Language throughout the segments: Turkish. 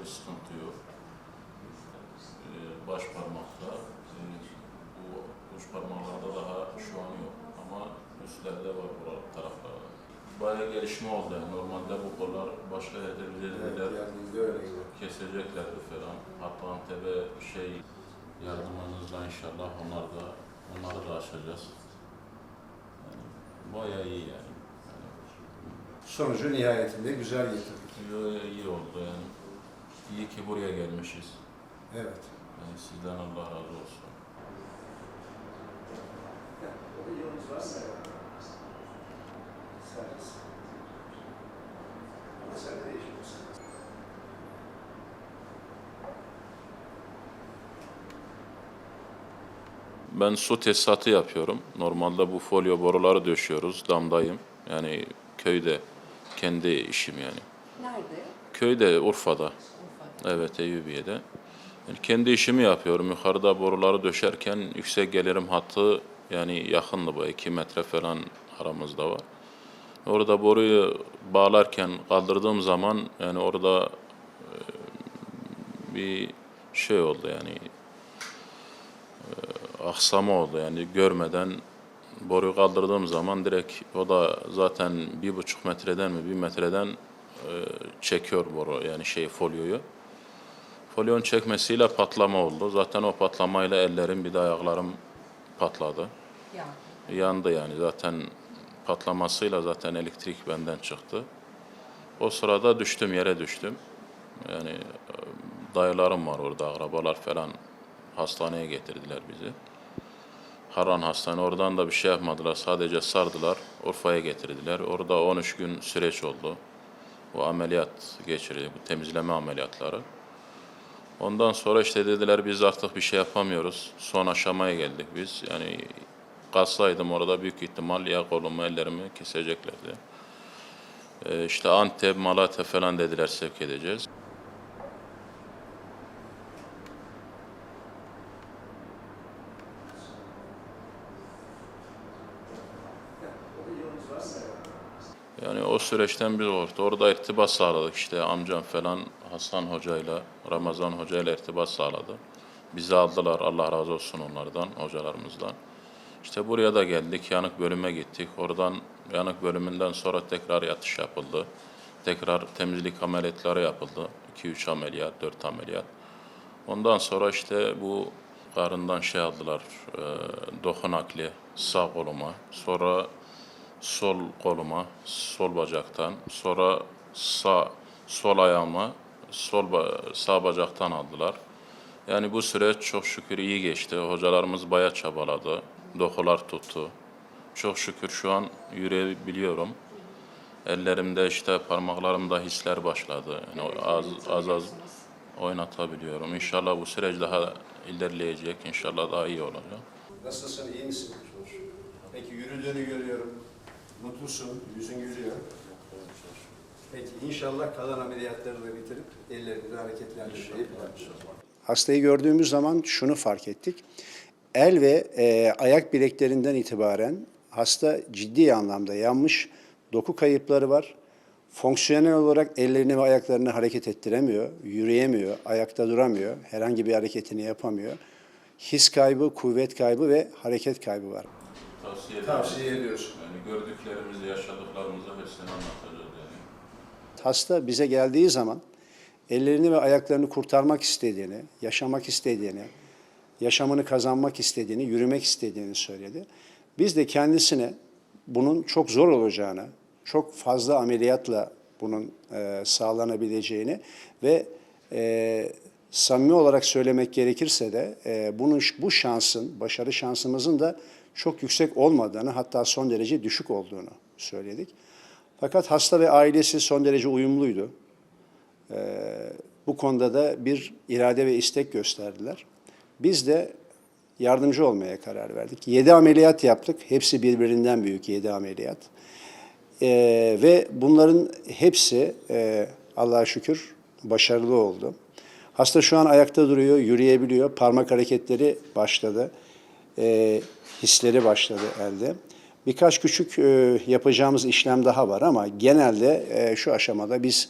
bir sıkıntı yok. Ee, baş parmakta, e, bu uç parmaklarda daha şu an yok ama üstlerde var bu taraflarda. Bayağı gelişme oldu yani. Normalde bu kollar başka geldiğinde öyleydi. keseceklerdi falan. Hatta Antep'e şey yardımınızla inşallah onlar da onları da aşacağız. Yani bayağı iyi yani. Sonucu nihayetinde güzel getirdik. yani iyi oldu yani. İyi ki buraya gelmişiz. Evet. Yani sizden Allah razı olsun. Ben su tesisatı yapıyorum. Normalde bu folyo boruları döşüyoruz. Damdayım. Yani köyde kendi işim yani. Nerede? Köyde Urfa'da. Evet Eyyubiye'de. Yani kendi işimi yapıyorum. Yukarıda boruları döşerken yüksek gelirim hattı yani yakındı bu 2 metre falan aramızda var. Orada boruyu bağlarken kaldırdığım zaman yani orada e, bir şey oldu yani e, aksama oldu yani görmeden boruyu kaldırdığım zaman direkt o da zaten bir buçuk metreden mi bir metreden e, çekiyor boru yani şey folyoyu. Folyon çekmesiyle patlama oldu. Zaten o patlamayla ellerim bir de ayaklarım patladı. Ya. Yandı yani zaten patlamasıyla zaten elektrik benden çıktı. O sırada düştüm yere düştüm. Yani e, dayılarım var orada, akrabalar falan hastaneye getirdiler bizi. Haran hastane oradan da bir şey yapmadılar. Sadece sardılar. Urfa'ya getirdiler. Orada 13 gün süreç oldu. Bu ameliyat geçirdi. Bu temizleme ameliyatları. Ondan sonra işte dediler biz artık bir şey yapamıyoruz. Son aşamaya geldik biz. Yani kalsaydım orada büyük ihtimal ya kolumu ellerimi keseceklerdi. Ee, işte Antep, Malatya falan dediler sevk edeceğiz. Yolunuz var mı? Yani o süreçten biz orada, orada irtibat sağladık işte amcam falan Hasan Hoca'yla, Ramazan Hoca'yla irtibat sağladı. Bizi aldılar Allah razı olsun onlardan, hocalarımızdan. İşte buraya da geldik, yanık bölüme gittik. Oradan yanık bölümünden sonra tekrar yatış yapıldı. Tekrar temizlik ameliyatları yapıldı. 2-3 ameliyat, 4 ameliyat. Ondan sonra işte bu karından şey aldılar, e, doku nakli sağ koluma. Sonra sol koluma, sol bacaktan, sonra sağ sol ayağıma, sol sağ bacaktan aldılar. Yani bu süreç çok şükür iyi geçti. Hocalarımız bayağı çabaladı. Dokular tuttu. Çok şükür şu an yürüyebiliyorum. Ellerimde işte parmaklarımda hisler başladı. Yani az az, az oynatabiliyorum. İnşallah bu süreç daha ilerleyecek. İnşallah daha iyi olacak. Nasılsın? iyi misin? Peki yürüdüğünü görüyorum. Mutlusun, yüzün gülüyor. Peki inşallah kalan ameliyatları da bitirip ellerini de hareketlendirmeyi Hastayı gördüğümüz zaman şunu fark ettik. El ve e, ayak bileklerinden itibaren hasta ciddi anlamda yanmış, doku kayıpları var. Fonksiyonel olarak ellerini ve ayaklarını hareket ettiremiyor, yürüyemiyor, ayakta duramıyor, herhangi bir hareketini yapamıyor. His kaybı, kuvvet kaybı ve hareket kaybı var. Tavsiye, Tavsiye ediyorsun. Yani gördüklerimizi, yaşadıklarımızı hepsini anlatacağız yani. Hasta bize geldiği zaman ellerini ve ayaklarını kurtarmak istediğini, yaşamak istediğini, yaşamını kazanmak istediğini, yürümek istediğini söyledi. Biz de kendisine bunun çok zor olacağını, çok fazla ameliyatla bunun e, sağlanabileceğini ve e, samimi olarak söylemek gerekirse de e, bunun bu şansın, başarı şansımızın da çok yüksek olmadığını hatta son derece düşük olduğunu söyledik. Fakat hasta ve ailesi son derece uyumluydu. Ee, bu konuda da bir irade ve istek gösterdiler. Biz de yardımcı olmaya karar verdik. Yedi ameliyat yaptık. Hepsi birbirinden büyük yedi ameliyat. Ee, ve bunların hepsi e, Allah'a şükür başarılı oldu. Hasta şu an ayakta duruyor, yürüyebiliyor. Parmak hareketleri başladı. Ee, hisleri başladı elde. Birkaç küçük e, yapacağımız işlem daha var ama genelde e, şu aşamada biz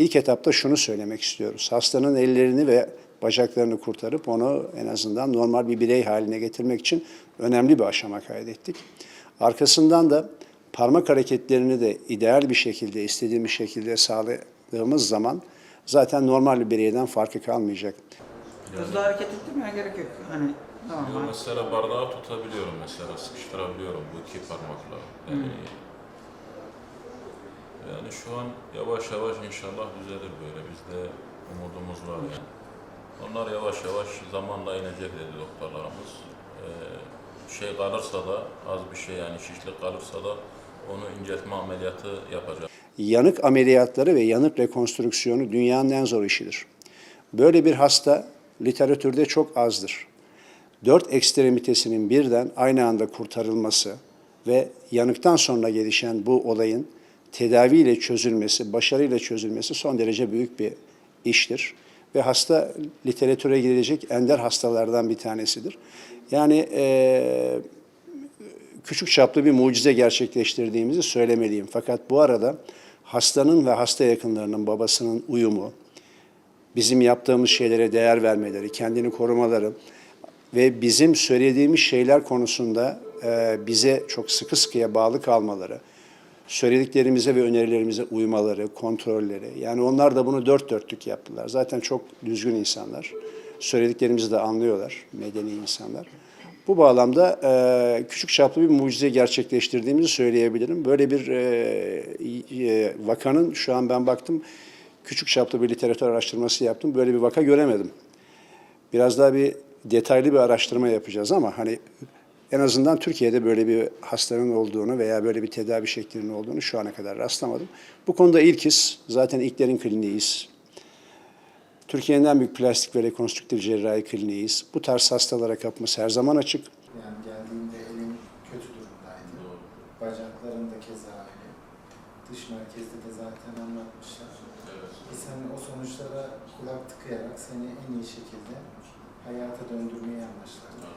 İlk etapta şunu söylemek istiyoruz. Hastanın ellerini ve bacaklarını kurtarıp onu en azından normal bir birey haline getirmek için önemli bir aşama kaydettik. Arkasından da parmak hareketlerini de ideal bir şekilde, istediğimiz şekilde sağladığımız zaman zaten normal bir bireyden farkı kalmayacak. Hızlı hareket ettirmeye gerek yok. Hani Yo, normal. mesela bardağı tutabiliyorum mesela, sıkıştırabiliyorum bu iki parmakla. Yani, yani şu an yavaş yavaş inşallah düzelir böyle. Bizde umudumuz var yani. Onlar yavaş yavaş zamanla inecek dedi doktorlarımız. Ee, şey kalırsa da az bir şey yani şişlik kalırsa da onu inceltme ameliyatı yapacak. Yanık ameliyatları ve yanık rekonstrüksiyonu dünyanın en zor işidir. Böyle bir hasta literatürde çok azdır. Dört ekstremitesinin birden aynı anda kurtarılması ve yanıktan sonra gelişen bu olayın tedaviyle çözülmesi, başarıyla çözülmesi son derece büyük bir iştir. Ve hasta literatüre girecek ender hastalardan bir tanesidir. Yani eee küçük çaplı bir mucize gerçekleştirdiğimizi söylemeliyim. Fakat bu arada hastanın ve hasta yakınlarının babasının uyumu, bizim yaptığımız şeylere değer vermeleri, kendini korumaları ve bizim söylediğimiz şeyler konusunda e, bize çok sıkı sıkıya bağlı kalmaları, söylediklerimize ve önerilerimize uymaları, kontrolleri. Yani onlar da bunu dört dörtlük yaptılar. Zaten çok düzgün insanlar. Söylediklerimizi de anlıyorlar, medeni insanlar. Bu bağlamda e, küçük çaplı bir mucize gerçekleştirdiğimizi söyleyebilirim. Böyle bir e, e, vakanın şu an ben baktım küçük çaplı bir literatür araştırması yaptım. Böyle bir vaka göremedim. Biraz daha bir detaylı bir araştırma yapacağız ama hani en azından Türkiye'de böyle bir hastanın olduğunu veya böyle bir tedavi şeklinin olduğunu şu ana kadar rastlamadım. Bu konuda ilkiz. Zaten ilklerin kliniğiyiz. Türkiye'nin en büyük plastik ve rekonstrüktif cerrahi kliniğiyiz. Bu tarz hastalara kapımız her zaman açık. Yani geldiğinde elin kötü durumdaydı. Bacakların da keza öyle. Dış merkezde de zaten anlatmışlar. Biz hani o sonuçlara kulak tıkayarak seni en iyi şekilde hayata döndürmeyi amaçladık.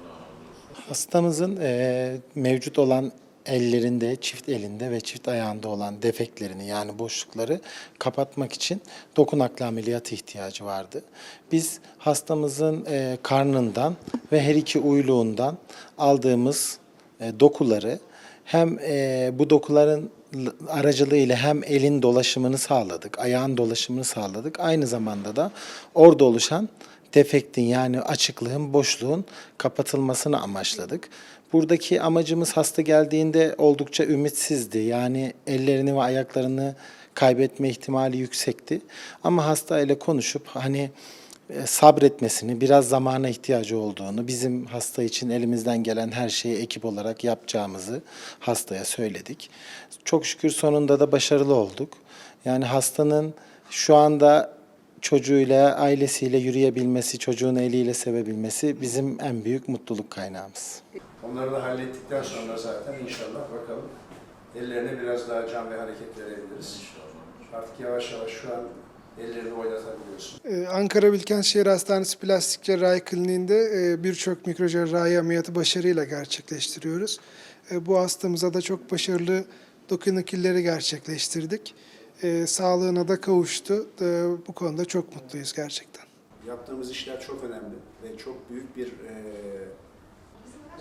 Hastamızın eee, mevcut olan ellerinde, çift elinde ve çift ayağında olan defeklerini yani boşlukları kapatmak için dokunaklı ameliyatı ihtiyacı vardı. Biz hastamızın eee, karnından ve her iki uyluğundan aldığımız eee, dokuları hem eee, bu dokuların aracılığıyla hem elin dolaşımını sağladık, ayağın dolaşımını sağladık. Aynı zamanda da orada oluşan defektin yani açıklığın, boşluğun kapatılmasını amaçladık. Buradaki amacımız hasta geldiğinde oldukça ümitsizdi. Yani ellerini ve ayaklarını kaybetme ihtimali yüksekti. Ama hasta ile konuşup hani sabretmesini, biraz zamana ihtiyacı olduğunu, bizim hasta için elimizden gelen her şeyi ekip olarak yapacağımızı hastaya söyledik. Çok şükür sonunda da başarılı olduk. Yani hastanın şu anda çocuğuyla, ailesiyle yürüyebilmesi, çocuğun eliyle sevebilmesi bizim en büyük mutluluk kaynağımız. Onları da hallettikten sonra zaten inşallah bakalım ellerine biraz daha can ve hareket verebiliriz. Artık yavaş yavaş şu an ellerini oynatabiliyorsun. Ee, Ankara Bilkent Şehir Hastanesi Plastik Cerrahi Kliniği'nde e, birçok mikrocerrahi ameliyatı başarıyla gerçekleştiriyoruz. E, Bu hastamıza da çok başarılı doku nakilleri gerçekleştirdik. E, Sağlığına da kavuştu. E, Bu konuda çok mutluyuz gerçekten. Yaptığımız işler çok önemli ve çok büyük bir e,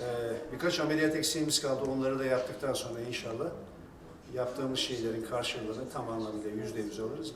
e, birkaç ameliyat eksiğimiz kaldı. Onları da yaptıktan sonra inşallah yaptığımız şeylerin karşılığını tam anlamıyla yüzde yüz alırız.